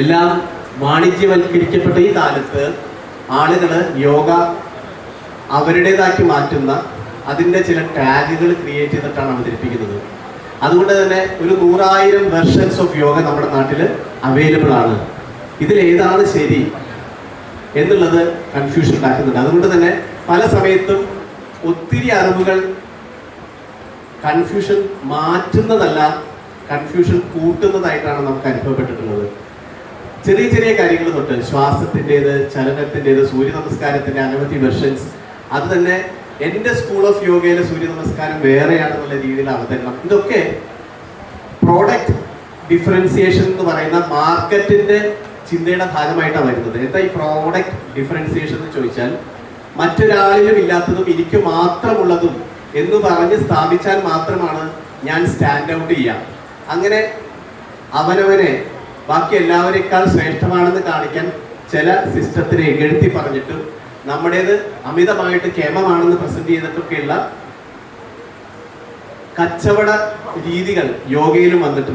എല്ലാം വാണിജ്യവൽക്കരിക്കപ്പെട്ട ഈ കാലത്ത് ആളുകൾ യോഗ അവരുടേതാക്കി മാറ്റുന്ന അതിന്റെ ചില ടാഗുകൾ ക്രിയേറ്റ് ചെയ്തിട്ടാണ് അവതരിപ്പിക്കുന്നത്. അതുകൊണ്ട് തന്നെ ഒരു നൂറായിരം വെർഷൻസ് ഓഫ് യോഗ നമ്മുടെ നാട്ടിൽ അവൈലബിൾ ആണ്. ഇതിലേതാണ് ശരി എന്നുള്ളത് കൺഫ്യൂഷൻ ഉണ്ടാക്കുന്നുണ്ട്. അതുകൊണ്ട് തന്നെ പല സമയത്തും ഒത്തിരി അറിവുകൾ കൺഫ്യൂഷൻ മാറ്റുന്നതല്ല കൺഫ്യൂഷൻ കൂട്ടുന്നതായിട്ടാണ് നമുക്ക് അനുഭവപ്പെട്ടിട്ടുള്ളത്. ചെറിയ ചെറിയ കാര്യങ്ങൾ തൊട്ട് ശ്വാസത്തിന്റെത് ചലനത്തിന്റെത് സൂര്യ നമസ്കാരത്തിന്റെ അനവധി വെർഷൻസ് അത് തന്നെ എന്റെ സ്കൂൾ ഓഫ് യോഗയിലെ സൂര്യ നമസ്കാരം വേറെയാണെന്നുള്ള രീതിയിൽ അവതരണം. ഇതൊക്കെ പ്രോഡക്റ്റ് ഡിഫറൻസിയേഷൻ എന്ന് പറയുന്ന മാർക്കറ്റിന്റെ ചിന്തയുടെ ഭാഗമായിട്ടാണ് വരുന്നത്. എന്താ ഈ പ്രോഡക്റ്റ് ഡിഫറൻസിയേഷൻ എന്ന് ചോദിച്ചാൽ മറ്റൊരാളിലും ഇല്ലാത്തതും എനിക്ക് മാത്രമുള്ളതും എന്ന് പറഞ്ഞ് സ്ഥാപിച്ചാൽ മാത്രമാണ് ഞാൻ സ്റ്റാൻഡ് ഔട്ട് ചെയ്യാം അങ്ങനെ അവനവനെ ബാക്കി എല്ലാവരെക്കാൾ ശ്രേഷ്ഠമാണെന്ന് കാണിക്കാൻ ചില സിസ്റ്റത്തിനെ എഴുത്തി പറഞ്ഞിട്ടും നമ്മുടേത് അമിതമായിട്ട് കേമമാണെന്ന് പ്രസന്റ് ചെയ്തിട്ടൊക്കെയുള്ള കച്ചവട രീതികൾ യോഗയിലും വന്നിട്ടുണ്ട്.